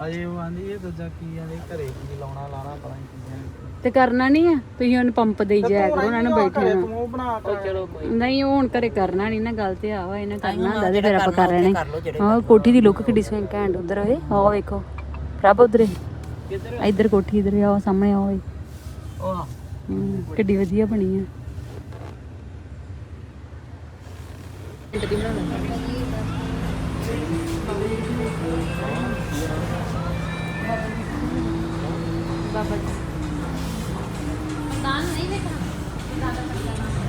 ਅਜੇ ਉਹ ਆਂਦੀ ਇਹ ਦੂਜਾ ਕੀ ਆਂਦੇ ਘਰੇ ਕੀ ਲਾਉਣਾ ਲਾਣਾ ਪਤਾ ਨਹੀਂ ਕੀ ਹੈ ਤੇ ਕਰਨਾ ਨਹੀਂ ਆ? ਤੁਸੀਂ ਉਹਨੂੰ ਪੰਪ ਦੇਈ ਜਾਇਆ ਕਰੋ ਉਹਨਾਂ ਨੂੰ ਬੈਠੇ ਨੂੰ ਤੂੰ ਉਹ ਬਣਾ ਕੇ। ਚਲੋ ਕੋਈ ਨਹੀਂ ਉਹ ਹੁਣ ਘਰੇ ਕਰਨਾ ਨਹੀਂ ਨਾ ਗੱਲ ਤੇ ਆ ਵਾ ਇਹਨੇ ਕਰਨਾ ਹੁੰਦਾ ਤੇ ਫਿਰ ਆਪਾਂ ਕਰ ਰਹੇ ਨੇ ਹਾਂ ਕੋਠੀ ਦੀ ਲੁੱਕ ਕਿੱਡੀ ਸੋਹਣੀ ਘੈਂਟ ਉਧਰ ਓਏ ਆਹ ਵੇਖੋ ਪ੍ਰਭ ਉਧਰ। ਕਿੱਧਰ? ਇੱਧਰ ਕੋਠੀ ਇਧਰ ਆ ਉਹ ਸਾਹਮਣੇ ਆ ਹਮ, ਕਿੱਡੀ ਵਧੀਆ ਬਣੀ ਆ। ਬਾਬਾ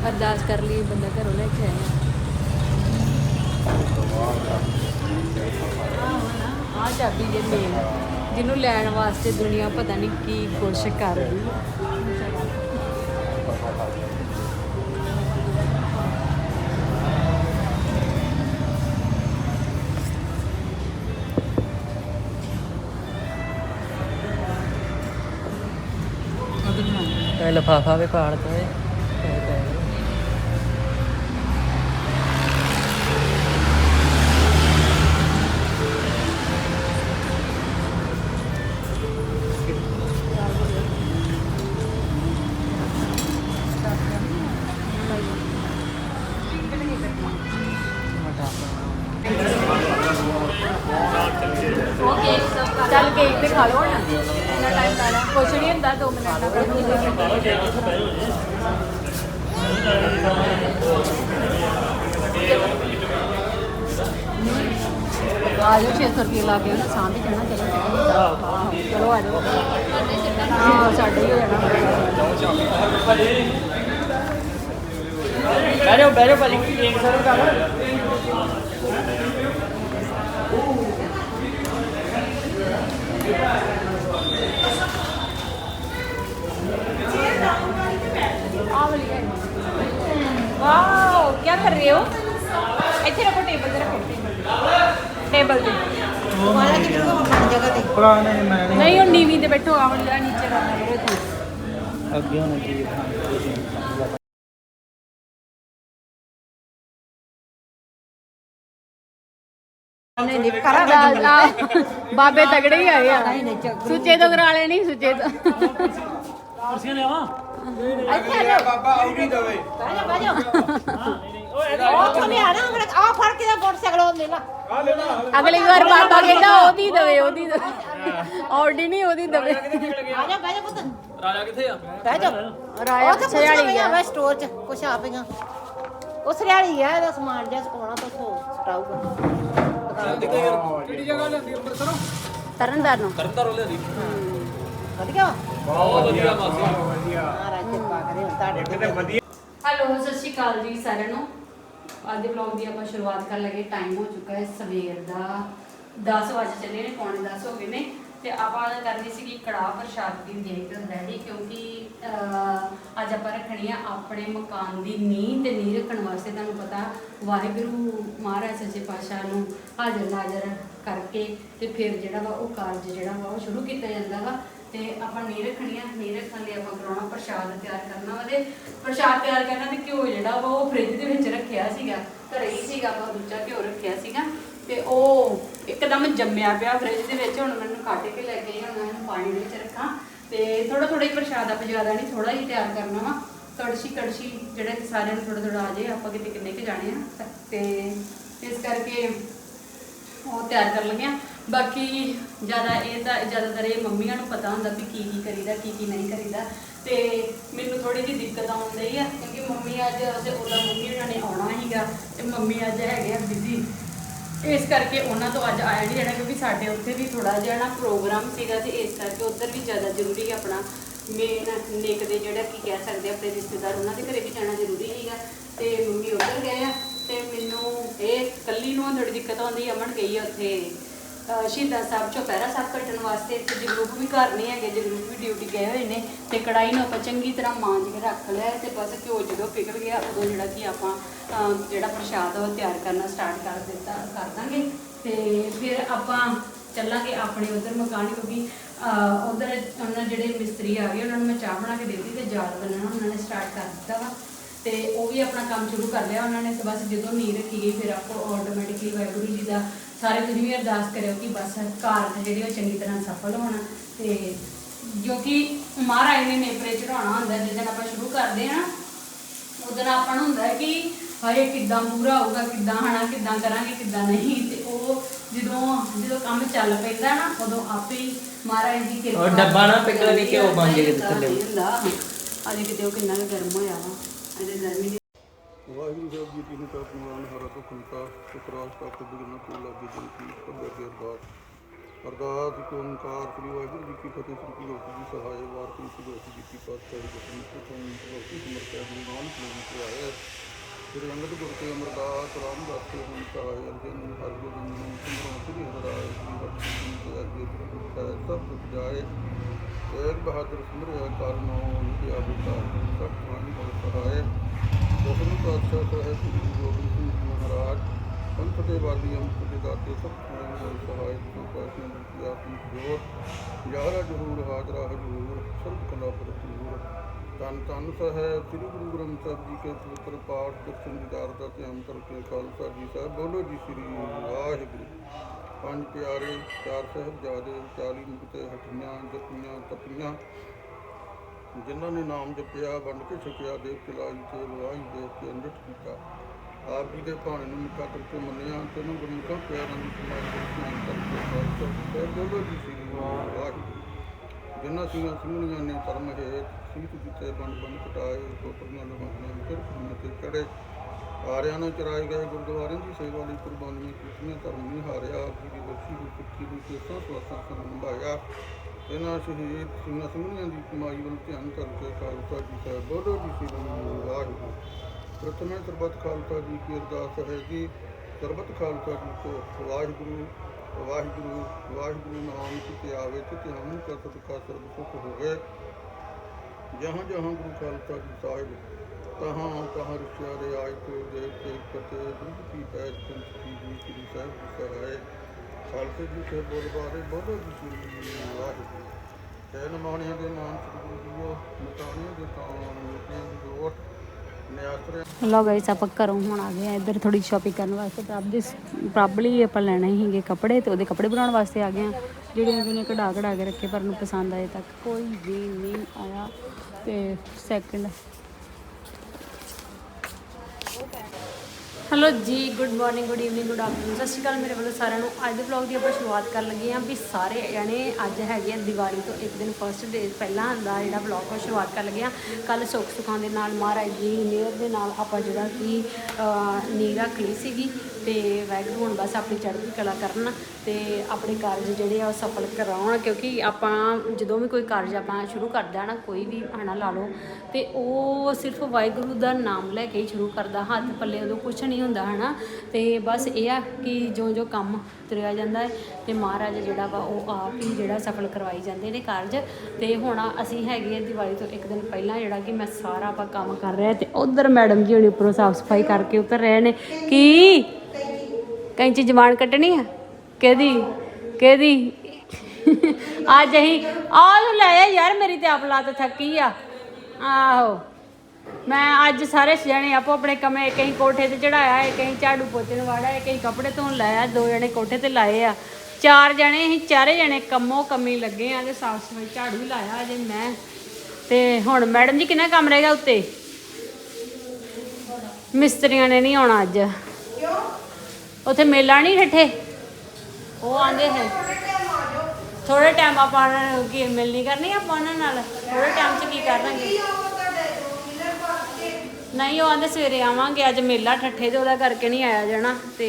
ਅਰਦਾਸ ਕਰ ਲਈ, ਬੰਦਾ ਘਰੋਂ ਲੈ ਕੇ ਆਇਆ। ਆ ਚਾਬੀ ਦੇ ਮੇਨ ਜਿਹਨੂੰ ਲੈਣ ਵਾਸਤੇ ਦੁਨੀਆ ਪਤਾ ਨਹੀਂ ਕੀ ਕੋਸ਼ਿਸ਼ ਕਰਦੀ ਇਹ ਲਫਾਫਾ ਵੀ ਪਾੜ ਤਾ ਕੁਛ ਨਹੀਂ ਹੁੰਦਾ 2 ਮਿੰਟ ਦਾ ਆ ਜਾਓ 600 ਰੁਪਏ ਲਾ ਕੇ ਉਹਨਾਂ ਸਾਂਭ ਹੀ ਜਾਣਾ, ਚਲੋ ਚਲੋ ਆ ਜਾਓ। ਹਾਂ ਸਾਡੇ ਹੀ ਹੋ ਜਾਣਾ। ਬਹਿ ਜਾਓ ਭਾਜੀ, ਇੱਕ ਸਰਵ ਕਰ ਵਾਓ ਕੀ ਕਰ ਰਹੇ ਹੋ ਇੱਥੇ ਰੱਖੋ ਟੇਬਲ ਤੇ ਰੱਖੋ ਟੇਬਲ ਤੇ ਪੁਰਾਣੇ ਮੈਂ ਨਹੀਂ ਨਹੀਂ ਉਹ ਨੀਵੀਂ ਤੇ ਬੈਠੋ ਆਵਣ ਜਿਹੜਾ ਨੀਚੇ ਕਰਨਾ ਕਰੋ ਇੱਥੇ ਅੱਗੇ ਹੋਣਾ ਚਾਹੀਦਾ ਆ- ਬਾਬੇ ਤਗੜੇ ਹੀ ਆਏ ਆ ਸੁੱਚੇ ਤੋਂ ਕਰਾ ਲੈ ਨਹੀਂ ਸੁੱਚੇ ਤੋਂ ਕੁਰਸੀਆਂ ਲਿਆਵਾਂ ਇੱਥੇ ਆ ਜਾਓ। ਬਾਬਾ ਆਉਣੀ ਦਵੇ ਆ ਲੈ ਨਾ ਅਗਲੀ ਵਾਰ ਬਾਬਾ ਕਹਿੰਦਾ ਉਹਦੀ ਦਵੇ ਉਹਦੀ ਦਵੇ। ਆਡੀ ਨਹੀਂ ਉਹਦੀ ਦਵੇ। ਰਾਜਾ ਕਿੱਥੇ ਆ? ਰਾਇਆ ਛਿਆਲੀ ਗਿਆ। ਵਾ ਸਟੋਰ ਚ ਕੁਛ ਆ ਪਈਆਂ। ਉਹ ਸਰਿਆਲੀ ਗਿਆ ਇਹਦਾ ਸਮਾਨ ਜਿਹਾ ਸੁਕਾਉਣਾ ਤਾਂ ਉਹ ਸਟਾਊਗਾ। ਕਿਹੜੀ ਜਗ੍ਹਾ ਲੈਂਦੀ ਅੰਮ੍ਰਿਤਸਰੋਂ? ਤਰਨਦਾਰ ਨੂੰ ਕਰਤਾ ਰੋਲੇ ਦੀ ਵਧੀਆ? ਬਹੁਤ ਵਧੀਆ ਮਾਸੀ। ਮਹਾਰਾਜ ਕਿਰਪਾ ਕਰੇ ਹੁਣ ਤੁਹਾਡੇ ਤੇ ਹੈਲੋ ਸਤਿ ਸ਼੍ਰੀ ਅਕਾਲ ਜੀ ਸਾਰਿਆਂ ਨੂੰ। ਅੱਜ ਦੇ ਵਲੌਗ ਦੀ ਆਪਾਂ ਸ਼ੁਰੂਆਤ ਕਰਨ ਲੱਗੇ ਟਾਈਮ ਹੋ ਚੁੱਕਾ ਹੈ ਸਵੇਰ ਦਾ। 10 ਵਜੇ ਚੱਲੇ ਨੇ ਪੌਣੇ 10 ਹੋ ਗਏ ਨੇ। ਤੇ ਆਪਾਂ ਕਰਨੀ ਸੀਗੀ ਕੜਾਹ ਪ੍ਰਸ਼ਾਦ ਦੀ ਦੇਗ ਰੈਡੀ ਕਿਉਂਕਿ ਅਹ, ਅੱਜ ਆਪਾਂ ਰੱਖਣੀ ਆ ਆਪਣੇ ਮਕਾਨ ਦੀ ਨੀਂਹ ਤੇ ਨੀਂਹ ਰੱਖਣ ਵਾਸਤੇ ਤੁਹਾਨੂੰ ਪਤਾ ਵਾਹਿਗੁਰੂ ਮਹਾਰਾਜ ਸੱਚੇ ਪਾਤਸ਼ਾਹ ਨੂੰ ਹਾਜ਼ਰ ਨਾਜ਼ਰ ਕਰਕੇ ਤੇ ਫਿਰ ਜਿਹੜਾ ਵਾ ਉਹ ਕਾਰਜ ਜਿਹੜਾ ਵਾ ਉਹ ਸ਼ੁਰੂ ਕੀਤਾ ਜਾਂਦਾ ਵਾ। ਤੇ ਆਪਾਂ ਨੀਂਹ ਰੱਖਣੀ ਆ ਨੀਂਹ ਰੱਖਣ ਲਈ ਆਪਾਂ ਕਰਾਉਣਾ ਪ੍ਰਸ਼ਾਦ ਤਿਆਰ ਕਰਨਾ ਵਾ ਤੇ ਪ੍ਰਸ਼ਾਦ ਤਿਆਰ ਕਰਨਾ ਤੇ ਘਿਓ ਜਿਹੜਾ ਵਾ ਉਹ ਫ੍ਰਿਜ ਦੇ ਵਿੱਚ ਰੱਖਿਆ ਸੀਗਾ, ਘਰੇ ਹੀ ਸੀਗਾ ਆਪਾਂ ਦੂਜਾ ਘਿਓ ਰੱਖਿਆ ਸੀਗਾ ਤੇ ਉਹ ਇੱਕਦਮ ਜੰਮਿਆ ਪਿਆ ਫ੍ਰਿਜ ਦੇ ਵਿੱਚ, ਹੁਣ ਮੈਨੂੰ ਕੱਟ ਕੇ ਲੈ ਕੇ ਹੁਣ ਇਹਨੂੰ ਪਾਣੀ ਦੇ ਵਿੱਚ ਰੱਖਾਂ ਤੇ ਥੋੜਾ ਥੋੜਾ ਹੀ ਪ੍ਰਸ਼ਾਦ ਆਪਾਂ ਜ਼ਿਆਦਾ ਨਹੀਂ ਥੋੜਾ ਹੀ ਤਿਆਰ ਕਰਨਾ ਵਾ ਕੜਛੀ ਕੜਛੀ ਜਿਹੜੇ ਸਾਰਿਆਂ ਨੂੰ ਥੋੜਾ ਥੋੜਾ ਆ ਜੇ ਆਪਾਂ ਕਿਤੇ ਕਿੰਨੇ ਕੁ ਜਾਣੇ ਆ, ਤੇ ਇਸ ਕਰਕੇ ਉਹ ਤਿਆਰ ਕਰ ਲਈਆਂ ਬਾਕੀ ਜ਼ਿਆਦਾ ਇਹ ਤਾਂ ਜ਼ਿਆਦਾਤਰ ਇਹ ਮੰਮੀਆਂ ਨੂੰ ਪਤਾ ਹੁੰਦਾ ਵੀ ਕੀ ਕੀ ਕਰੀਦਾ, ਕੀ ਕੀ ਨਹੀਂ ਕਰੀਦਾ। ਤੇ ਮੈਨੂੰ ਥੋੜੀ ਜਿਹੀ ਦਿੱਕਤ ਆਉਣ ਡਈ ਆ, ਕਿਉਂਕਿ ਮੰਮੀ ਅੱਜ ਤੇ ਉਹਦਾ ਮੰਮੀ ਉਹਨਾਂ ਨੇ ਆਉਣਾ ਸੀਗਾ ਤੇ ਮੰਮੀ ਅੱਜ ਹੈਗੇ ਆ ਬਿਜ਼ੀ ਇਸ ਕਰਕੇ ਉਹਨਾਂ ਤੋਂ ਅੱਜ ਆਇਆ ਨਹੀਂ ਜਾਣਾ, ਕਿਉਂਕਿ ਸਾਡੇ ਉੱਥੇ ਵੀ ਥੋੜਾ ਜਿਹਾ ਨਾ ਪ੍ਰੋਗਰਾਮ ਸੀਗਾ ਤੇ ਇਸ ਕਰਕੇ ਉੱਧਰ ਵੀ ਜ਼ਿਆਦਾ ਜ਼ਰੂਰੀ ਆਪਣਾ ਮੇਨ ਨੇਕ ਦੇ ਜਿਹੜਾ ਕੀ ਕਹਿ ਸਕਦੇ ਆਪਣੇ ਰਿਸ਼ਤੇਦਾਰ, ਉਹਨਾਂ ਦੇ ਘਰੇ ਵੀ ਜਾਣਾ ਜ਼ਰੂਰੀ ਸੀਗਾ। ਤੇ ਮੰਮੀ ਉੱਧਰ ਗਏ ਆ ਤੇ ਮੈਨੂੰ ਇਹ ਕੱਲੀ ਨੂੰ ਥੋੜੀ ਦਿੱਕਤ ਆਉਂਦੀ, ਅਮਨ ਗਈ ਆ ਉੱਥੇ। ਸ਼ਹੀਦਾਂ ਸਾਹਿਬ ਚੁਪਹਿਰਾ ਸਾਹਿਬ ਕੱਟਣ ਵਾਸਤੇ ਤੇ ਜਗਰੂਪ ਵੀ ਘਰ ਨਹੀਂ ਹੈਗੇ, ਜਗਰੂਪ ਵੀ ਡਿਊਟੀ ਗਏ ਹੋਏ ਨੇ ਤੇ ਕੜਾਈ ਨੂੰ ਆਪਾਂ ਚੰਗੀ ਤਰ੍ਹਾਂ ਮਾਂਜ ਕੇ ਰੱਖ ਲਿਆ ਤੇ ਬਸ ਘਿਓ ਜਦੋਂ ਪਿਘਲ ਗਿਆ, ਉਦੋਂ ਜਿਹੜਾ ਕਿ ਆਪਾਂ ਜਿਹੜਾ ਪ੍ਰਸ਼ਾਦ ਆ ਉਹ ਤਿਆਰ ਕਰਨਾ ਸਟਾਰਟ ਕਰ ਦਿੱਤਾ, ਕਰ ਦਾਂਗੇ ਤੇ ਫਿਰ ਆਪਾਂ ਚੱਲਾਂਗੇ ਆਪਣੇ ਉਧਰ ਮਕਾਨ ਕਿਉਂਕਿ ਉਧਰ ਉਹਨਾਂ ਜਿਹੜੇ ਮਿਸਤਰੀ ਆ ਗਏ, ਉਹਨਾਂ ਨੂੰ ਮੈਂ ਚਾਹ ਬਣਾ ਕੇ ਦੇ ਦਿੱਤੀ ਤੇ ਜਾਲ ਬੰਨਣਾ ਉਹਨਾਂ ਨੇ ਸਟਾਰਟ ਕਰ ਦਿੱਤਾ ਵਾ। ਤੇ ਉਹ ਵੀ ਆਪਣਾ ਕੰਮ ਸ਼ੁਰੂ ਕਰ ਲਿਆ ਉਹਨਾਂ ਨੇ ਤੇ ਬਸ ਜਦੋਂ ਨੀਂਹ ਰੱਖੀ ਗਈ ਫਿਰ ਆਪੋ ਆਟੋਮੈਟਿਕਲੀ ਵਾਹਿਗੁਰੂ ਜੀ ਦਾ ਸਾਰੇ ਤੁਸੀਂ ਵੀ ਅਰਦਾਸ ਕਰਿਓ ਕਿ ਬਸ ਕਾਰਜ ਜਿਹੜੇ ਉਹ ਚੰਗੀ ਤਰ੍ਹਾਂ ਸਫਲ ਹੋਣ ਤੇ ਜੋ ਕਿ ਮਹਾਰਾਜ ਨੇ ਨੇਪਰੇ ਚੜਾਉਣਾ ਹੁੰਦਾ ਜਿਸ ਦਿਨ ਆਪਾਂ ਸ਼ੁਰੂ ਕਰਦੇ ਹਾਂ ਉਦੋਂ ਆਪਾਂ ਨੂੰ ਹੁੰਦਾ ਕਿ ਹਾਏ ਕਿੱਦਾਂ ਪੂਰਾ ਹੋਊਗਾ ਕਿੱਦਾਂ ਹਨਾ ਕਿੱਦਾਂ ਕਰਾਂਗੇ ਕਿੱਦਾਂ ਨਹੀਂ ਤੇ ਉਹ ਜਦੋਂ ਜਦੋਂ ਕੰਮ ਚੱਲ ਪੈਂਦਾ ਨਾ ਉਦੋਂ ਆਪੇ ਹੀ ਮਹਾਰਾਜ ਦੀ ਕਿਰਪਾ ਉਹ ਡੱਬਾ ਨਾ ਪਿਘਲ ਕੇ ਘਿਓ ਬਣ ਜਾਏ ਕਿਤੇ ਥੱਲੇ। ਹੁੰਦਾ ਅਜੇ ਕਿਤੇ ਉਹ ਕਿੰਨਾ ਕੁ ਗਰਮ ਹੋਇਆ ਵਾ ਅਜੇ ਗਰਮੀ ਵਾਹਿਗੁਰੂ ਸਾਹਿਬ ਜੀ ਕੀ ਨਿਤਾਬ ਨਿਵਾਨ ਹਰਾ ਤੋਂ ਖੰਤਾ ਸੁਖਰਾਜ ਤੱਕ ਬਿਗਨ ਕੋ ਲਾਗੇ ਜਨ ਕੀ ਪੱਲੇ ਕੇ ਅਰਦਾਸ ਅਰਦਾਸ ਇੱਕ ਓੰਕਾਰ ਸ੍ਰੀ ਵਾਹਿਗੁਰੂ ਜੀ ਕੀ ਫਤਿਹ ਸ੍ਰੀ ਗੁਰੂ ਜੀ ਸਹਾਇ ਵਾਰ ਸ੍ਰੀ ਗੁਰੂ ਜੀ ਕੀ ਪਾਤਸ਼ਾਹੀ ਜਪਨ ਤੋਂ ਤੋਂ ਲੋਕੀ ਸਮਰਪਿਆ ਦੀ ਨਾਮ ਨੂੰ ਕਰਾਇਆ ਸ੍ਰੀ ਅੰਗਦ ਗੁਰ ਤੇ ਅਮਰਦਾਸ ਰਾਮਦਾਸ ਤੇ ਹੁਣ ਸਹਾਇ ਅਰਜਨ ਹਰ ਗੋਬਿੰਦ ਨੂੰ ਸਿਮਰਨ ਸ੍ਰੀ ਹਰਿ ਸ੍ਰੀ ਹਰਿ ਜੀ ਅਗੇ ਗੁਰੂ ਸਭ ਕੁਝ ਜਾਏ। ਏਕ ਬਹਾਦਰ ਸਿਮਰਿਆ ਕਰਨੋ ਨਿਤਿਆ ਬੁਤਾ ਸਭ ਪਾਣੀ ਹੋ ਸਹਾਇ ਦਸਮ ਪਾਤਸ਼ਾਹ ਸਹਿ ਸ੍ਰੀ ਗੁਰੂ ਗੋਬਿੰਦ ਸਿੰਘ ਜੀ ਮਹਾਰਾਜ, ਪੰਥ ਦੇ ਵਾਦੀ ਅੰਤ ਦੇ ਦਾਤੇ ਸਭ ਪਾਣੀ ਹੋ ਸਹਾਇ ਜੋ ਪਾਸ਼ਾ ਦੀ ਆਪੀ ਜੋਤ। ਯਾਰਾ ਜਹੂਰ ਹਾਜ਼ਰਾ ਹਜੂਰ, ਸਰਬ ਕਲਾ ਪ੍ਰਤੂਰ ਤਨ ਤਨ ਸਾਹਿਬ ਸ੍ਰੀ ਗੁਰੂ ਗ੍ਰੰਥ ਸਾਹਿਬ ਜੀ ਕੇ ਪਵਿੱਤਰ ਪਾਠ ਦਰਸ਼ਨ ਦੀਦਾਰ ਦਾ ਧਿਆਨ ਕਰਕੇ ਖਾਲਸਾ ਜੀ ਸਾਹਿਬ, ਬੋਲੋ ਜੀ ਸ੍ਰੀ ਵਾਹਿਗੁਰੂ। ਪੰਜ ਪਿਆਰੇ, ਚਾਰ ਸਾਹਿਬਜ਼ਾਦੇ 40 ਮੁਕਤੇ ਹਟੀਆਂ ਜਪੀਆਂ ਤਪੀਆਂ, ਜਿਨ੍ਹਾਂ ਨੇ ਨਾਮ ਜਪਿਆ, ਵੰਡ ਕੇ ਛਕਿਆ ਦੇਵ ਚਲਾਈ ਤੇ ਲਵਾਈ ਦੇਵ ਕੇ ਅੰਡਟ ਕੀਤਾ। ਆਪ ਜੀ ਦੇ ਭਾਣੇ ਨੂੰ ਮਿੱਠਾ ਕਰਕੇ ਮੰਨਿਆ ਤੇ ਨੂੰ ਗੁਰਮੁਖਾਂ ਪਿਆਰਾਂ ਦੀ ਸਮਾਜ ਦੇ ਧਿਆਨ ਕਰਕੇ ਖਾਲਸਾ ਬੋਲੋ ਜੀ ਸ੍ਰੀ ਵਾਹਿਗੁਰੂ। ਜਿਨ੍ਹਾਂ ਸਿੰਘਾਂ ਸਿੰਘਣੀਆਂ ਨੇ ਧਰਮ ਹੇਤ ਸੀਤ ਦਿੱਤੇ ਬੰਦ ਬੰਦ ਕਟਾਏ ਕੋਟਰੀਆਂ ਲਵਾਈਆਂ ਫਿਰ ਖੂਨ ਤੇ ਚੜੇ ਆਰਿਆਂ ਨੂੰ ਚਰਾਏ ਗਏ, ਗੁਰਦੁਆਰਿਆਂ ਦੀ ਸੇਵਾ ਲਈ ਕੁਰਬਾਨੀਆਂ ਕੀਤੀਆਂ, ਧਰਮ ਨਹੀਂ ਹਾਰਿਆ ਆਪ ਦੀ ਬਖਸ਼ੀ ਹੋਈ ਸਿੱਖੀ ਨੂੰ ਕੇਸਾਂ ਸਵਾਸਾਂ ਸੰਗ ਨਿਭਾਇਆ ਇਹਨਾਂ ਸ਼ਹੀਦ ਸਿੰਘਾਂ ਸਿੰਘਣੀਆਂ ਦੀ ਕਮਾਈ ਵੱਲ ਧਿਆਨ ਕਰਕੇ ਖਾਲਸਾ ਜੀ ਸਾਹਿਬ ਬੋਲੋ ਜੀ ਸ੍ਰੀ ਵਾਹਿਗੁਰੂ ਪ੍ਰਥਮੇ ਸਰਬਤ ਖਾਲਸਾ ਜੀ ਕੀ ਅਰਦਾਸ ਹੈ ਜੀ? ਸਰਬਤ ਖਾਲਸਾ ਜੀ ਕੋ ਵਾਹਿਗੁਰੂ। ਵਾਹਿਗੁਰੂ ਵਾਹਿਗੁਰੂ ਨਾਮ ਕੀ ਆਵੇ ਤੇ ਧਿਆਨ ਕਰ ਸਦਕਾ ਸਰਬ ਸੁਖ ਹੋਵੇ। ਜਹਾਂ ਜਹਾਂ ਗੁਰੂ ਖਾਲਸਾ ਜੀ ਸਾਹਿਬ, ਤਹਾਂ ਤਹਾਂ ਰਿਸ਼ਿਆ ਦੇ ਆਏ ਕੋ ਦੇਵ ਤੇ ਕਤੇ ਦੁੱਧ ਕੀ ਪੈਜ ਕੰਚ ਕੀ ਜੀ ਸ੍ਰੀ ਸਾਹਿਬ ਜੀ ਖਾਲਸੇ ਜੀ ਸੇ ਬੋਲ ਬਾਰੇ ਬੋਲੋ ਜੀ ਸ੍ਰੀ ਵਾਹਿਗੁਰੂ। ਤੈ ਨਮਾਣਿਆਂ ਦੇ ਨਾਮ ਸ੍ਰੀ ਗੁਰੂ ਜੀਓ ਮਤਾਣਿਆਂ ਦੇ ਤਾਣ ਮਿਟਿਆਂ ਦੀ ਜੋਤ ਨਿਆਸਰੇ ਲੋ ਗਾਇਸ ਆਪਾਂ ਘਰੋਂ ਹੁਣ ਆ ਗਏ ਆ, ਇੱਧਰ ਥੋੜੀ ਸ਼ਾਪਿੰਗ ਕਰਨ ਵਾਸਤੇ। ਪ੍ਰਭ ਦੇ ਪ੍ਰੋਬਲੀ ਆਪਾਂ ਲੈਣੇ ਹੀਗੇ ਕੱਪੜੇ ਤੇ ਉਹਦੇ ਕੱਪੜੇ ਬਣਾਉਣ ਵਾਸਤੇ ਆ ਗਏ ਆ। ਜਿਹੜੇ ਕਿ ਉਹਨੇ ਕਢਾ ਕਢਾ ਕੇ ਰੱਖੇ ਪਰ ਨੂੰ ਪਸੰਦ ਆਏ ਤੱਕ ਕੋਈ ਵੀ ਨਹੀਂ ਆਇਆ। ਤੇ ਸੈਕਿੰਡ ਹੈਲੋ ਜੀ good morning good evening good afternoon ਸਤਿ ਸ਼੍ਰੀ ਅਕਾਲ ਮੇਰੇ ਵੱਲੋਂ ਸਾਰਿਆਂ ਨੂੰ। ਅੱਜ ਦੇ ਵਲੌਗ ਦੀ ਆਪਾਂ ਸ਼ੁਰੂਆਤ ਕਰਨ ਲੱਗੇ ਹਾਂ ਵੀ ਸਾਰੇ ਜਣੇ ਅੱਜ ਹੈਗੇ ਆ ਦੀਵਾਲੀ ਤੋਂ ਇੱਕ ਦਿਨ ਫਸਟ ਡੇ ਪਹਿਲਾਂ ਦਾ ਜਿਹੜਾ ਵਲੌਗ ਉਹ ਸ਼ੁਰੂਆਤ ਕਰਨ ਲੱਗੇ ਆ ਕੱਲ ਸੁੱਖ ਸੁਖਾਂ ਦੇ ਨਾਲ ਮਹਾਰਾਜ ਜੀ ਨੀਰ ਦੇ ਨਾਲ ਆਪਾਂ ਜਿਹੜਾ ਕਿ ਅਹ, ਨੀਂਹ ਰੱਖ ਲਈ ਸੀਗੀ। ਤੇ ਵਾਹਿਗੁਰੂ ਹੁਣ ਬਸ ਆਪਣੀ ਚੜ੍ਹਦੀ ਕਲਾ ਕਰਨ ਤੇ ਆਪਣੇ ਕਾਰਜ ਜਿਹੜੇ ਆ ਉਹ ਸਫਲ ਕਰਾਉਣ, ਕਿਉਂਕਿ ਆਪਾਂ ਜਦੋਂ ਵੀ ਕੋਈ ਕਾਰਜ ਆਪਾਂ ਸ਼ੁਰੂ ਕਰਦਾ ਨਾ ਕੋਈ ਵੀ ਹਨਾ ਲਾ ਲਓ, ਤੇ ਉਹ ਸਿਰਫ ਵਾਹਿਗੁਰੂ ਦਾ ਨਾਮ ਲੈ ਕੇ ਹੀ ਸ਼ੁਰੂ ਕਰਦਾ, ਹੱਥ ਪੱਲੇ ਉਦੋਂ ਕੁਝ ਨਹੀਂ ਹੁੰਦਾ, ਹਨਾ? ਤੇ ਬਸ ਇਹ ਆ ਕਿ ਜੋ ਜੋ ਕੰਮ ਤੁਰਿਆ ਜਾਂਦਾ ਹੈ, ਤੇ ਮਹਾਰਾਜ ਜਿਹੜਾ ਵਾ ਉਹ ਆਪ ਹੀ ਜਿਹੜਾ ਸਫਲ ਕਰਵਾਈ ਜਾਂਦੇ ਨੇ ਕਾਰਜ। ਤੇ ਹੁਣ ਅਸੀਂ ਹੈਗੇ ਆ ਦੀਵਾਲੀ ਤੋਂ ਇੱਕ ਦਿਨ ਪਹਿਲਾਂ, ਜਿਹੜਾ ਕਿ ਮੈਂ ਸਾਰਾ ਆਪਾਂ ਕੰਮ ਕਰ ਰਿਹਾ ਤੇ ਉਧਰ ਮੈਡਮ ਜੀ ਹੁਣੀ ਉੱਪਰੋਂ ਸਾਫ਼ ਸਫ਼ਾਈ ਕਰਕੇ ਉਤਰ ਰਹੇ ਨੇ। ਕੀ? ਕੈਂਚੀ ਜਮਾਨ ਕੱਟਣੀ ਆ? ਕਿਹਦੀ? ਕਿਹਦੀ? ਅੱਜ ਅਸੀਂ ਆਹ ਨੂੰ ਲੈ ਆ ਯਾਰ, ਮੇਰੀ ਤੇ ਆਪ ਲੱਤ ਥੱਕੀ ਆ। ਆਹੋ। ਮੈਂ ਅੱਜ ਸਾਰੇ ਜਣੇ ਆਪੋ ਆਪਣੇ ਕਮਰੇ ਕਹੀਂ ਕੋਠੇ ਤੇ ਚੜਾਇਆ ਹੈ ਕਹੀਂ ਝਾੜੂ ਪੋਚੇ ਨੂੰ ਵਾੜਿਆ ਹੈ ਕਹੀਂ ਕੱਪੜੇ ਧੋਣ ਲਾਇਆ, ਦੋ ਜਣੇ ਕੋਠੇ ਤੇ ਲਾਏ ਆ। ਚਾਰ ਜਣੇ, ਅਸੀਂ ਚਾਰੇ ਜਣੇ ਕੰਮੋ ਕੰਮੀ ਲੱਗੇ ਆ ਤੇ ਸਾਫ਼ ਸਫ਼ਾਈ ਝਾੜੂ ਲਾਇਆ ਅਜੇ ਮੈਂ। ਤੇ ਹੁਣ ਮੈਡਮ ਜੀ ਕਿੰਨਾ ਕੰਮ ਰਹੇਗਾ ਉੱਤੇ? ਮਿਸਤਰੀਆਂ ਨੇ ਨਹੀਂ ਆਉਣਾ ਅੱਜ। ਉੱਥੇ ਮੇਲਾ ਨਹੀਂ ਠੱਠੇ? ਉਹ ਆਂਦੇ ਹੈ। ਥੋੜੇ ਟਾਈਮ ਆਪਾਂ ਨਾਲ ਕੀ ਮਿਲਣੀ ਕਰਨੀ ਆਪਾਂ ਉਹਨਾਂ ਨਾਲ। ਥੋੜੇ ਟਾਈਮ 'ਚ ਕੀ ਕਰਾਂਗੇ ਨਹੀਂ, ਉਹ ਆਂਦੇ ਸਵੇਰੇ ਆਵਾਂਗੇ। ਅੱਜ ਮੇਲਾ ਠੱਠੇ ਤੇ ਉਹਦਾ ਕਰਕੇ ਨਹੀਂ ਆਇਆ ਜਾਣਾ ਤੇ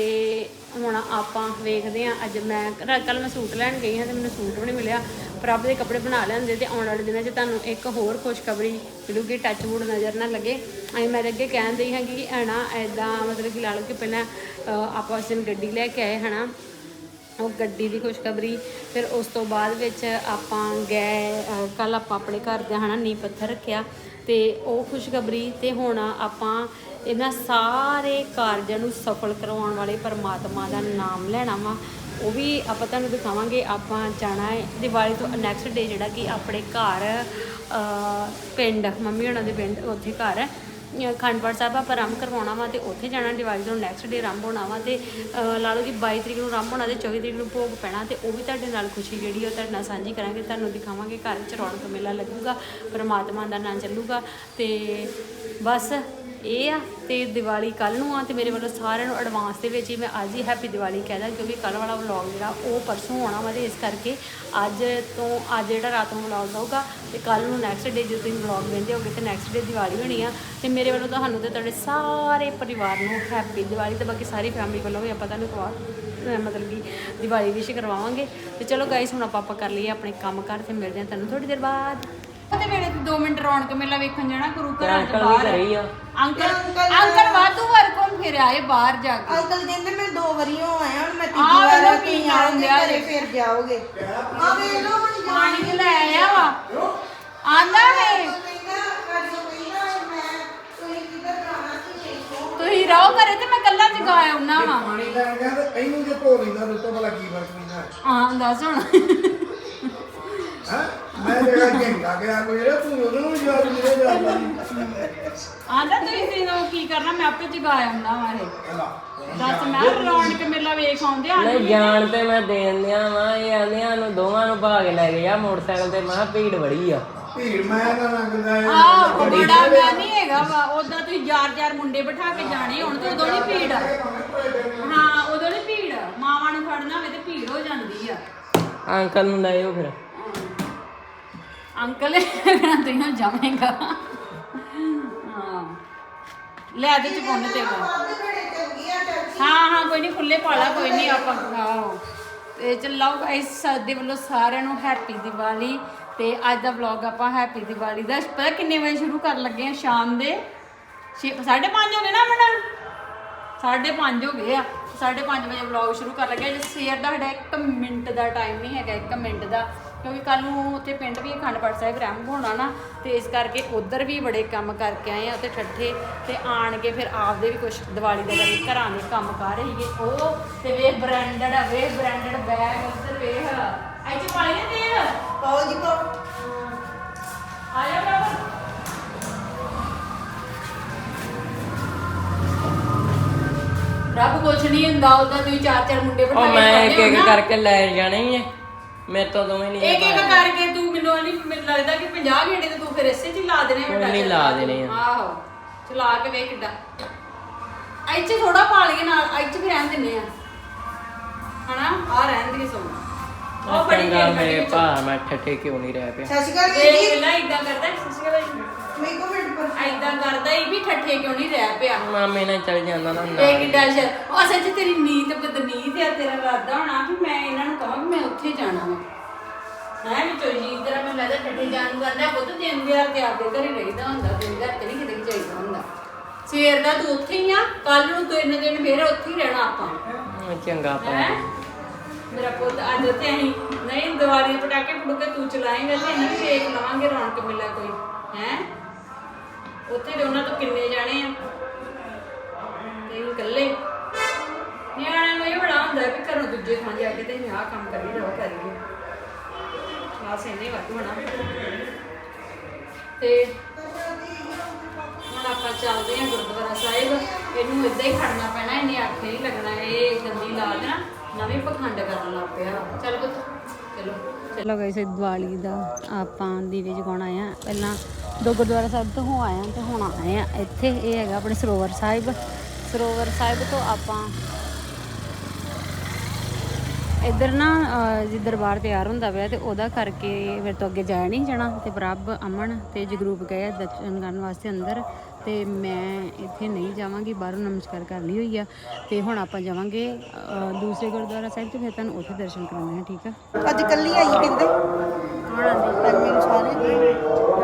ਹੁਣ ਆਪਾਂ ਵੇਖਦੇ ਆ ਅੱਜ ਮੈਂ ਕੱਲ ਮੈਂ ਸੂਟ ਲੈਣ ਗਈ ਹਾਂ ਤੇ ਮੈਨੂੰ ਸੂਟ ਵੀ ਨਹੀਂ ਮਿਲਿਆ ਪ੍ਰਭ ਦੇ ਕੱਪੜੇ ਬਣਾ ਲੈਂਦੇ ਤੇ ਆਉਣ ਵਾਲੇ ਦਿਨਾਂ 'ਚ ਤੁਹਾਨੂੰ ਇੱਕ ਹੋਰ ਖੁਸ਼ਖਬਰੀ ਮਿਲੂਗੀ ਟੱਚ ਵੁੱਡ ਨਜ਼ਰ ਨਾ ਲੱਗੇ। ਅਸੀਂ ਮੇਰੇ ਅੱਗੇ ਕਹਿਣ ਦਈ ਹਾਂ ਕਿ ਐਣਾ ਐਦਾਂ ਮਤਲਬ ਕਿ ਲਾ ਲਓ ਕਿ ਪਹਿਲਾਂ ਆਪਾਂ ਉਸ ਦਿਨ ਗੱਡੀ ਲੈ ਕੇ ਆਏ, ਹਨਾ? ਉਹ ਗੱਡੀ ਦੀ ਖੁਸ਼ਖਬਰੀ, ਫਿਰ ਉਸ ਤੋਂ ਬਾਅਦ ਵਿੱਚ ਆਪਾਂ ਗਏ ਕੱਲ ਆਪਾਂ ਆਪਣੇ ਘਰ ਦੇ, ਹਨਾ, ਨੀਂਹ ਪੱਥਰ ਰੱਖਿਆ ਤੇ ਉਹ ਖੁਸ਼ਖਬਰੀ ਤੇ ਹੁਣ ਆਪਾਂ ਇਹਨਾਂ ਸਾਰੇ ਕਾਰਜਾਂ ਨੂੰ ਸਫਲ ਕਰਵਾਉਣ ਵਾਲੇ ਪਰਮਾਤਮਾ ਦਾ ਨਾਮ ਲੈਣਾ ਵਾ। ਉਹ ਵੀ ਆਪਾਂ ਤੁਹਾਨੂੰ ਦਿਖਾਵਾਂਗੇ ਆਪਾਂ ਜਾਣਾ ਹੈ ਦੀਵਾਲੀ ਤੋਂ ਨੈਕਸਟ ਡੇ ਜਿਹੜਾ ਕਿ ਆਪਣੇ ਘਰ ਪਿੰਡ ਮੰਮੀ ਹੋਣਾ ਦੇ ਪਿੰਡ ਉੱਥੇ ਘਰ ਹੈ। ਅ, ਪਾਠ ਸਾਹਿਬ ਆਪਾਂ ਆਰੰਭ ਕਰਵਾਉਣਾ ਵਾ ਤੇ ਉੱਥੇ ਜਾਣਾ ਦੀਵਾਲੀ ਤੋਂ ਨੈਕਸਟ ਡੇ ਆਰੰਭ ਹੋਣਾ ਵਾ ਤੇ ਲਾ ਲਓ ਕਿ 22 ਤਰੀਕ ਨੂੰ ਆਰੰਭ ਹੋਣਾ ਤੇ 24 ਤਰੀਕ ਨੂੰ ਭੋਗ ਪੈਣਾ ਤੇ ਉਹ ਵੀ ਤੁਹਾਡੇ ਨਾਲ ਖੁਸ਼ੀ ਜਿਹੜੀ ਉਹ ਤੁਹਾਡੇ ਨਾਲ ਸਾਂਝੀ ਕਰਾਂਗੇ। ਤੁਹਾਨੂੰ ਦਿਖਾਵਾਂਗੇ ਘਰ 'ਚ ਰੌਣਕ ਮੇਲਾ ਲੱਗੂਗਾ ਪਰਮਾਤਮਾ ਦਾ ਨਾਂ ਚੱਲੂਗਾ ਤੇ ਬਸ ਇਹ ਆ ਤੇ ਦੀਵਾਲੀ ਕੱਲ ਨੂੰ ਆ ਤੇ ਮੇਰੇ ਵੱਲੋਂ ਸਾਰਿਆਂ ਨੂੰ ਐਡਵਾਂਸ ਦੇ ਵਿੱਚ ਹੀ ਮੈਂ ਅੱਜ ਹੀ ਹੈਪੀ ਦੀਵਾਲੀ ਕਹਿਦਾ ਕਿਉਂਕਿ ਕੱਲ ਵਾਲਾ ਵਲੌਗ ਜਿਹੜਾ ਉਹ ਪਰਸੋਂ ਆਉਣਾ ਵਾ ਤੇ ਇਸ ਕਰਕੇ ਅੱਜ ਤੋਂ ਅੱਜ ਜਿਹੜਾ ਰਾਤ ਨੂੰ ਵਲੌਗ ਆਊਗਾ ਤੇ ਕੱਲ ਨੂੰ ਨੈਕਸਟ ਡੇ ਜਦੋਂ ਤੁਸੀਂ ਵਲੌਗ ਵੇਖਦੇ ਹੋਗੇ ਤੇ ਨੈਕਸਟ ਡੇ ਦੀਵਾਲੀ ਹੋਣੀ ਆ ਤੇ ਮੇਰੇ ਵੱਲੋਂ ਤੁਹਾਨੂੰ ਤੇ ਤੁਹਾਡੇ ਸਾਰੇ ਪਰਿਵਾਰ ਨੂੰ ਹੈਪੀ ਦੀਵਾਲੀ ਤੇ ਬਾਕੀ ਸਾਰੀ ਫੈਮਿਲੀ ਵੱਲੋਂ ਵੀ ਆਪਾਂ ਤੁਹਾਨੂੰ ਖਵਾ ਮਤਲਬ ਕਿ ਦੀਵਾਲੀ ਵਿਸ਼ ਕਰਵਾਵਾਂਗੇ। ਤੇ ਚਲੋ ਗਾਇਸ ਹੁਣ ਆਪਾਂ ਆਪਾਂ ਕਰ ਲਈਏ ਆਪਣੇ ਕੰਮ ਕਰ ਤੇ ਮਿਲਦੇ ਹਾਂ ਤੁਹਾਨੂੰ ਥੋੜੀ ਦੇਰ ਬਾਅਦ। ਉਹਦੇ ਵੇਲੇ ਤੇ 2 ਮਿੰਟ ਰੌਣਕ ਮੇਲਾ ਵੇਖਣ ਜਾਣਾ ਗੁਰੂ ਘਰਾਂ ਚ ਬਾਹਰ। ਅੰਕਲ ਅੰਕਲ ਵਾਧੂ ਵਾਰ ਘੁੰਮ ਫਿਰ ਆਏ ਬਾਹਰ ਜਾ ਕੇ। ਅੰਕਲ ਕਹਿੰਦੇ ਮੈਂ ਦੋ ਵਾਰੀ ਹੋ ਆਇਆ ਹੁਣ ਮੈਂ ਆਹ ਤੀਜੀ ਵਾਰ ਵੇਖੋ ਆ ਕੀ ਕਰਨ ਡਿਆ ਘਰੇ। ਫਿਰ ਜਾਓਗੇ। ਆ ਵੇਖ ਲਓ ਹੁਣ ਪਾਣੀ ਲੈ ਆਇਆ ਵਾ। ਆਂਦਾ ਮੈਂ ਤੁਸੀਂ ਰਹੋ ਘਰੇ ਤੇ ਮੈਂ ਕੱਲਾ ਜਗਾ ਆਉਣਾ ਵਾ। ਪਾਣੀ ਲੈਣ ਗਿਆ ਤੇ ਇਹਨੂੰ ਜੇ ਧੋ ਲੈਂਦਾ ਤੇ ਤੋਂ ਭਲਾ ਕੀ ਫ਼ਰਕ ਪੈਂਦਾ? ਹਾਂ ਦੱਸ ਹੁਣ। ਹੈ? ਮੈਂ ਜਿਹੜਾ ਝੰਗਾ ਗਿਆ ਕੋਈ ਇਹ ਤੂੰ ਉਹਨੂੰ ਨੂੰ ਯਾਦ ਮੇਰੇ ਜਾਂਦਾ ਆਂਦਾ ਤੁਸੀਂ ਤੈਨੂੰ ਕੀ ਕਰਨਾ ਮੈਂ ਆਪੇ ਜਗਾ ਵਾ ਇਹ। ਹਲਾ ਦੱਸ ਮੈਂ ਰੌਣਕ ਮੇਲਾ ਵੇਖ ਆਉਂਦੇ ਆ ਨਹੀਂ ਜਾਣ ਤੇ ਮੈਂ ਦੇਣ ਦਿਆਂ ਵਾ ਇਹ ਆਂਦਿਆਂ ਨੂੰ ਦੋਵਾਂ ਨੂੰ ਭਾਗ ਲੈ ਗਏ ਆ ਮੋਟਰਸਾਈਕਲ ਤੇ ਮੈਂ ਭੀੜ ਬੜੀ ਆ। ਭੀੜ ਮੈਂ ਨਾ। ਲੰਗਦਾ ਆਹ ਬੜਾ ਮੈਂ ਨਹੀਂ ਹੈਗਾ ਵਾ ਉਦਾਂ ਤੁਸੀਂ ਯਾਰ ਯਾਰ ਮੁੰਡੇ ਬਿਠਾ ਕੇ ਜਾਣੇ ਹੁਣ ਤੇ ਉਦੋਂ ਨਹੀਂ ਭੀੜ। ਹਾਂ ਉਦੋਂ ਨਹੀਂ ਭੀੜ। ਮਾਵਾਂ ਨੂੰ ਖੜਨਾ ਹੋਵੇ ਤੇ ਭੀੜ ਹੋ ਜਾਂਦੀ ਆ। ਅੰਕਲ ਨੂੰ ਲੈ ਆਓ ਫਿਰ। ਅੰਕਲ ਕਹਿੰਦਾ ਤੁਸੀਂ ਜਾਵੇਂਗਾ ਹਾਂ। ਲੈ ਦੇ ਚੁਕਾਉਣ ਤੇ ਗਾ ਹਾਂ ਹਾਂ, ਕੋਈ ਨਹੀਂ ਖੁੱਲੇ ਪਾਲਾ ਕੋਈ ਨਹੀਂ ਆਪਾਂ ਆਹੋ ਤੇ ਚੱਲਾਓ ਗਾਇਸ ਸਾਡੇ ਵੱਲੋਂ ਸਾਰਿਆਂ ਨੂੰ ਹੈਪੀ ਦੀਵਾਲੀ। ਤੇ ਅੱਜ ਦਾ ਵਲੌਗ ਆਪਾਂ ਹੈਪੀ ਦੀਵਾਲੀ ਦਾ, ਪਤਾ ਕਿੰਨੇ ਵਜੇ ਸ਼ੁਰੂ ਕਰਨ ਲੱਗੇ ਆ ਸ਼ਾਮ ਦੇ? 5:30 ਹੋ ਗਏ ਨਾ ਮਨ 5:30 ਹੋ ਗਏ ਆ। 5:30 ਵਜੇ ਵਲੌਗ ਸ਼ੁਰੂ ਕਰ ਲੱਗੇ ਜੇ ਸਵੇਰ ਦਾ ਸਾਡਾ 1 ਮਿੰਟ ਦਾ ਟਾਈਮ ਨਹੀਂ ਹੈਗਾ 1 ਮਿੰਟ ਦਾ। ਕਿਉਂਕਿ ਕੱਲ ਨੂੰ ਉੱਥੇ ਪਿੰਡ ਵੀ ਅਖੰਡ ਪਾਠ ਸਾਹਿਬ ਆਰੰਭ ਹੋਣਾ ਨਾ ਤੇ ਇਸ ਕਰਕੇ ਉਧਰ ਵੀ ਬੜੇ ਕੰਮ ਕਰਕੇ ਆਏ ਆ ਉੱਥੇ ਠੱਠੇ ਤੇ ਆਣ ਕੇ ਫਿਰ ਆਪਦੇ ਵੀ ਕੁਝ ਦੀਵਾਲੀ ਦੇ ਬਾਰੇ ਘਰਾਂ ਦੇ ਕੰਮ ਕਰ ਰਹੀਏ। ਉਹ ਤੇ ਵੇਖ ਬ੍ਰਾਂਡਡ ਆ ਵੇਖ ਬ੍ਰਾਂਡਡ ਬੈਗ ਉੱਧਰ ਵੇਖ ਐਚ ਪਾਈ ਨੇ ਤੇਲ ਪਾਓ ਜੀ ਪਾਓ। ਆਇਆ ਬਾਬਾ ਰੱਬ ਕੁਛ ਨਹੀਂ ਹੁੰਦਾ ਉਹਦਾ ਤੁਸੀਂ ਚਾਰ ਚਾਰ ਮੁੰਡੇ ਉਹ ਕੇ ਮੈਂ ਇੱਕ ਇੱਕ। ਕਰਕੇ ਲੈ ਜਾਣੇ ਹੀ ਐ ਮੇਰੇ ਤੋਂ ਦੋਵੇਂ ਨਹੀਂ ਇੱਕ ਇੱਕ ਕਰਕੇ ਤੂੰ ਮੈਨੂੰ ਨਹੀਂ ਮੈਨੂੰ ਲੱਗਦਾ ਕਿ 50 ਘੰਟੇ ਤੇ ਤੂੰ ਫਿਰ ਇਸੇ ਚ ਹੀ ਲਾ ਦੇਣੇ ਕੋਈ ਨਹੀਂ ਲਾ ਦੇਣੇ ਆ। ਆਹੋ ਚਲਾ ਕੇ ਵੇਖ ਕਿੱਡਾ। ਇੱਥੇ ਥੋੜਾ ਪਾ ਲਈਏ ਨਾਲ ਇੱਥੇ ਵੀ ਰਹਿਣ ਦਿੰਨੇ ਆ। ਹਨਾ? ਆ ਰਹਿਣ ਦੀ ਸੋਣਾ ਉਹ ਬੜੀ ਚੰਗਾ ਮੇਰੇ ਭਾ ਮੈਂ ਠੱਠੇ ਕਿਉਂ ਨਹੀਂ ਰਹਿ ਪਿਆ? ਸਤਿ ਸ਼੍ਰੀ ਅਕਾਲ ਵੀਰ ਵੇਖ ਜੀ ਲੈ ਇਦਾਂ ਕਰਦਾ ਸਸੀ ਭਾਈ ਮੈਂ ਇੱਕ ਮਿੰਟ ਪਰ ਐਦਾਂ ਕਰਦਾ ਹੀ ਵੀ ਠੱਠੇ ਕਿਉਂ ਨਹੀਂ ਰਹਿ ਪਿਆ? ਮਾਮੇ ਨਾਲ ਚੱਲ ਜਾਂਦਾ ਨਾ ਇਹ ਨਾਲ ਕਿੱਡਾ ਸ਼ਰ ਉਹ ਅਸਲ 'ਚ ਤੇਰੀ ਨੀਂਦ ਬਦਨੀਤ ਆ ਤੇਰਾ ਇਰਾਦਾ ਹੋਣਾ ਵੀ ਮੈਂ ਇਹਨਾਂ ਨੂੰ ਕਹਾਂ ਵੀ ਮੈਂ ਉੱਥੇ ਜਾਣਾ ਵਾ। ਹੈ ਵੀ ਚੋਈ ਜੀ ਤੇਰਾ ਮੈਨੂੰ ਲੱਗਦਾ ਠੱਠੇ ਜਾਣ ਨੂੰ ਕਰਦਾ ਪੁੱਤ ਦਿਨ ਦੇ ਤੇ ਆਪਦੇ ਘਰੇ ਰਹੀਦਾ ਹੁੰਦਾ ਦਿਨ ਦੇ ਤੇ ਨਹੀਂ ਕਿਤੇ ਵੀ ਜਾਈਦਾ ਹੁੰਦਾ। ਸਵੇਰ ਦਾ ਤੂੰ ਉੱਥੇ ਹੀ ਆ ਕੱਲ ਨੂੰ ਤਿੰਨ ਦਿਨ ਫੇਰ ਉੱਥੇ ਹੀ ਰਹਿਣਾ ਆਪਾਂ। ਚੰਗਾ ਹੈ? ਪਾ ਮੇਰਾ ਪੁੱਤ ਅੱਜ ਉੱਥੇ ਅਸੀਂ ਨਹੀਂ ਦੀਵਾਲੀ ਦੇ ਪਟਾਕੇ ਫੜੂਕੇ ਤੂੰ ਚਲਾਏਂਗਾ ਤੇ ਅਸੀਂ ਵੀ ਵੇਖ ਲਵਾਂਗੇ ਰੌਣਕ ਮੇਲਾ ਕੋਈ। ਹੈ? ਉੱਥੇ ਦੇ ਉਹਨਾਂ ਤੋਂ ਕਿੰਨੇ ਜਾਣੇ ਆ? ਤੇ ਇਕੱਲੇ। ਨਿਆਣਿਆਂ ਨੂੰ ਇਹ ਬੜਾ ਹੁੰਦਾ ਵੀ ਘਰੋਂ ਦੂਜੇ ਥਾਂ ਜਾ ਕੇ ਤੇ ਅਸੀਂ ਆਹ ਕੰਮ ਕਰੀ ਰਹੋ ਕਰੀਏ। ਬਸ ਇੰਨੇ ਵਾਧੂ ਹੋਣਾ। ਤੇ ਹੁਣ ਆਪਾਂ ਚੱਲਦੇ ਹਾਂ ਗੁਰਦੁਆਰਾ ਸਾਹਿਬ। ਇਹਨੂੰ ਇਦਾਂ ਹੀ ਖੜਨਾ ਪੈਣਾ, ਇਹਨੇ ਆਖੇ ਨਹੀਂ ਲੱਗਣਾ, ਇਹ ਗੰਦੀ ਲਾ ਦੇਣਾ ਨਵੇਂ ਪਖੰਡ ਕਰਨ ਲੱਗ ਪਿਆ। ਚੱਲ ਪੁੱਤ, ਚਲੋ। ਚਲੋ ਗਏ ਦੀਵਾਲੀ ਦਾ ਆਪਾਂ ਦੀਵੇ ਜਗਾਉਣਾ ਆ ਪਹਿਲਾਂ ਦੋ ਗੁਰਦੁਆਰਾ ਸਾਹਿਬ ਤੋਂ ਹੋ ਆਏ ਆ ਤੇ ਹੁਣ ਆਏ ਆ ਇੱਥੇ ਇਹ ਹੈਗਾ ਆਪਣੇ ਸਰੋਵਰ ਸਾਹਿਬ। ਸਰੋਵਰ ਸਾਹਿਬ ਤੋਂ ਆਪਾਂ ਇੱਧਰ ਨਾ ਜੀ ਦਰਬਾਰ ਤਿਆਰ ਹੁੰਦਾ ਪਿਆ ਤੇ ਉਹਦਾ ਕਰਕੇ ਫਿਰ ਤੋਂ ਅੱਗੇ ਜਾਇਆ ਨਹੀਂ ਜਾਣਾ ਤੇ ਪ੍ਰਭ ਅਮਨ ਤੇ ਜਗਰੂਪ ਗਏ ਆ ਦਰਸ਼ਨ ਕਰਨ ਵਾਸਤੇ ਅੰਦਰ ਤੇ ਮੈਂ ਇੱਥੇ ਨਹੀਂ ਜਾਵਾਂਗੀ ਬਾਹਰੋਂ ਨਮਸਕਾਰ ਕਰ ਲਈ ਹੋਈ ਆ ਤੇ ਹੁਣ ਆਪਾਂ ਜਾਵਾਂਗੇ ਦੂਸਰੇ ਗੁਰਦੁਆਰਾ ਸਾਹਿਬ ਤੇ ਫਿਰ ਤੁਹਾਨੂੰ ਉੱਥੇ ਦਰਸ਼ਨ ਕਰਾਉਣੇ ਆ ਠੀਕ ਆ? ਅੱਜ ਕੱਲੀ ਆਈ ਕਹਿੰਦੇ? ਆਂਦੀ ਫੈਮਿਲੀ ਸਾਰੇ।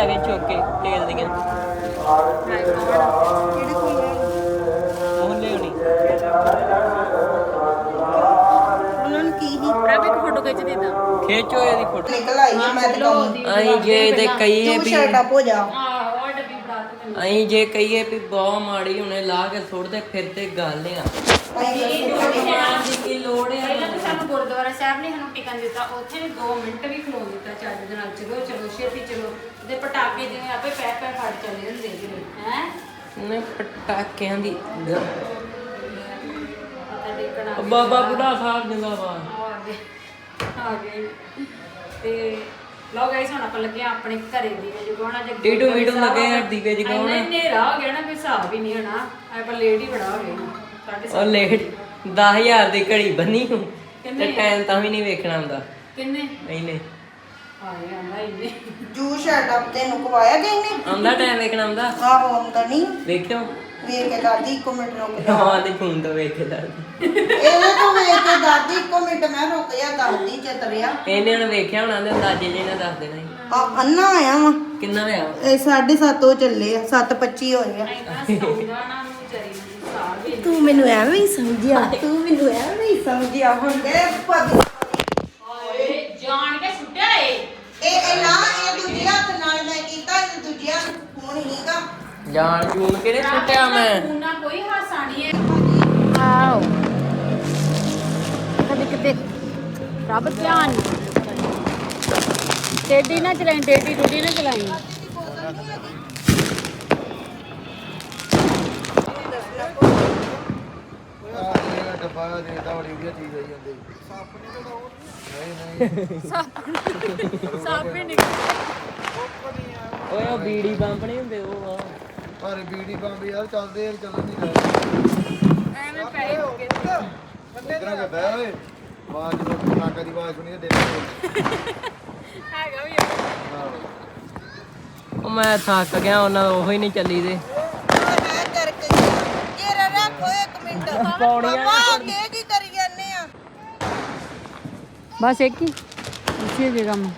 ਜਾ ਕੇ ਚੁੱਕ ਕੇ ਤੇਲ ਦੀਆਂ ਕਿਹੜੀ ਕੁੜੀ ਉਹ ਲਿਆਉਣੀ ਉਹਨਾਂ ਨੂੰ ਕੀ ਹੀ? ਰੱਬ ਇੱਕ ਫੋਟੋ ਖਿੱਚ ਦੇ ਦਾਂ ਖੇਚੋ ਇਹਦੀ ਫੋਟੋ ਨਿਕਲ ਆਈ ਮੈਂ ਤੇ ਕੰਮ ਅਸੀਂ ਜੇ ਇਹਦੇ ਕਹੀਏ ਤੂੰ ਵੀ ਸ਼ਰਟ ਅਪ ਹੋ ਜਾ। ਅਸੀਂ ਜੇ ਕਹੀਏ ਵੀ ਬਹੁਤ ਮਾੜੀ ਹੁਣੇ ਲਾ ਕੇ ਸੁੱਟਦੇ ਫਿਰ ਤੇ ਗੱਲ ਆ। ਦੀ ਕੀ ਲੋੜ ਆ ਪਹਿਲਾਂ ਤਾਂ ਸਾਨੂੰ ਗੁਰਦੁਆਰਾ ਸਾਹਿਬ ਨੇ ਸਾਨੂੰ ਟਿਕਣ ਦਿੱਤਾ ਉੱਥੇ ਨੇ 2 ਮਿੰਟ ਵੀ ਖਲੋਣ ਦਿੱਤਾ ਚੱਜ ਦੇ ਨਾਲ ਚਲੋ ਚਲੋ ਛੇਤੀ ਚਲੋ। ਤੇ ਪਟਾਕੇ ਜਿਵੇਂ ਆਪੇ ਪੈ ਪੈ ਫੜ ਚੱਲੇ ਹੁੰਦੇ ਜਿਹੜੇ ਹੈ? ਨੇ ਪਟਾਕਿਆਂ ਦੀ ਪਤਾ ਟੇਕਣਾ ਬਾਬਾ ਬੁੱਢਾ ਸਾਹਿਬ ਜਿੰਦਾਬਾਦ। ਆ ਗਏ ਆ ਗਏ। ਤੇ ਲਓ ਗਾਇਸ ਹੁਣ ਆਪਾਂ ਲੱਗੇ ਆਂ ਆਪਣੇ ਘਰੇ ਦੀ ਜਗਾਉਣਾ ਜੇ ਟੀਟੂ ਮੀਟੂ ਲੱਗੇ ਆ। ਦੀਵੇ ਜਗਾਉਣ। ਇੰਨਾ ਹਨੇਰਾ ਹੋ ਗਿਆ ਨਾ ਕੋਈ ਹਿਸਾਬ ਹੀ ਨਹੀਂ ਹੋਣਾ। ਆਪਾਂ ਲੇਟ ਹੀ ਬੜਾ ਹੋ ਗਏ ਹਾਂ। ਸਾਢੇ ਉਹ ਲੇਟ 10000 ਦੀ ਘੜੀ ਬੰਨੀ ਹੂੰ ਕਿੰਨੇ? ਤੇ ਟਾਈਮ ਤਾਂ ਵੀ ਨਹੀਂ ਵੇਖਣਾ ਹੁੰਦਾ। ਕਿੰਨੇ? ਨਹੀਂ ਨਹੀਂ ਆਏ ਆਂਦਾ ਇੰਨੇ। ਜੂ ਸ਼ਰਟ ਅਪ ਤੈਨੂੰ ਕਵਾਇਆ ਗਈ ਨੇ ਆਉਂਦਾ ਟਾਈਮ ਵੇਖਣਾ ਹੁੰਦਾ ਆਹੋ ਆਉਂਦਾ ਨਹੀਂ। ਵੇਖਿਓ। ਵੇਖ ਕੇ ਦਾਦੀ ਇੱਕ ਮਿੰਟ ਰੁਕ ਜਾ। ਹਾਂ ਦੀ ਫੋਨ ਤੋਂ ਵੇਖ ਕੇ ਦੱਸ ਇਹਨੇ ਤੋਂ ਵੇਖ ਕੇ ਦਾਦੀ ਇੱਕ ਮਿੰਟ ਮੈਂ ਰੁਕ ਜਾ ਦਾਦੀ ਚਤਰਿਆ ਇਹਨੇ ਹੁਣ ਵੇਖਿਆ ਹੋਣਾ ਤੇ ਅੰਦਾਜ਼ੇ ਜੇ ਨਾਲ ਦੱਸ ਦੇਣਾ ਸੀ। ਆ ਅੰਨਾ ਆਇਆ ਵਾ? ਕਿੰਨਾ ਹੋਇਆ ਇਹ 7:30 ਹੋ ਚੱਲੇ ਆ 7:25 ਹੋਏ ਆ। ਵੀ ਤੂੰ ਮੈਨੂੰ ਐਵੇਂ ਹੀ ਸਮਝਿਆ ਤੂੰ ਮੈਨੂੰ ਐਵੇਂ ਹੀ ਸਮਝਿਆ ਹੁਣ ਦੇ ਪੱਗ ਓਏ ਜਾਣ ਕੇ ਸੁੱਟਿਆ ਏ। ਇਹ ਇਹ ਨਾ ਇਹ ਦੂਜੇ ਹੱਥ ਨਾਲ ਮੈਂ ਕੀਤਾ ਇਹ ਦੂਜੇ ਹੱਥ ਫੋਨ ਹੀਗਾ। ਜਾਣ ਜੂਣ ਕਿਹੜੇ ਛੁੱਟਿਆ ਮੈਂ। ਉਹਨਾਂ ਕੋਈ ਹਾਸਾ ਨਹੀਂ ਹੈ। ਆਓ। ਕਦੇ ਕਿਤੇ ਰੱਬ ਧਿਆਨ ਟੇਡੀ ਨਾ ਚਲਾਈ ਟੇਡੀ ਟੂਡੀ ਨਾ ਚਲਾਈ। ਡੱਬਾ ਦੇਦਾ ਬੜੀ ਵਧੀਆ ਚੀਜ਼ ਆਈ ਜਾਂਦੀ ਸਾਪੇ ਨਿਕਲ ਓਏ ਉਹ ਬੀੜੀ ਬੰਪ ਨਹੀਂ ਹੁੰਦੇ ਉਹ ਆ। ਪਰ ਬੀੜੀ ਬੰਬ ਯਾਰ ਚੱਲਦੇ ਯਾਰ ਚੱਲਣ ਨਹੀਂ ਰਹੇ ਐਵੇਂ ਪੈਸੇ ਗਏ ਇਤਨਾ ਕਰਦਾ ਓਏ? ਆਵਾਜ਼ ਜਦੋਂ ਨਾਕਾ ਦੀ ਆਵਾਜ਼ ਸੁਣੀ ਤੇ ਦੇ ਹੈਗਾ ਵੀ ਉਹ ਮੈਂ ਥੱਕ ਗਿਆ ਉਹਨਾਂ ਦਾ ਉਹੀ ਨਹੀਂ ਚੱਲੀ ਦੇ ਮੈਂ ਕਰਕੇ ਜਰਾ ਰੱਖੋ ਇੱਕ ਮਿੰਟ। ਪੌੜੀਆਂ ਪਾਪਾ ਅੱਗੇ ਕੀ ਕਰੀ ਜਾਂਦੇ ਆ? ਬਸ ਇੱਕ ਹੀ। ਇਸੇ ਦੇ ਕੰਮ।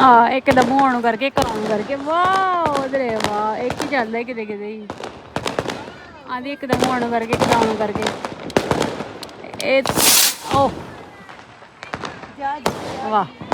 ਆ ਇੱਕ ਦਮ ਆਉਣ ਕਰਕੇ, ਇੱਕ ਆਉਣ ਕਰਕੇ। ਵਾਹ, ਉਧਰੇ ਵਾਹ, ਇੱਕ ਹੀ ਚੱਲਦਾ ਕਿਤੇ ਕਿਤੇ ਹੀ। ਆਂਦੀ ਇੱਕ ਦਮੂ ਆਉਣ ਕਰਕੇ, ਇੱਕ ਆਉਣ ਕਰਕੇ। ਇਹ ਓ ਵਾਹ।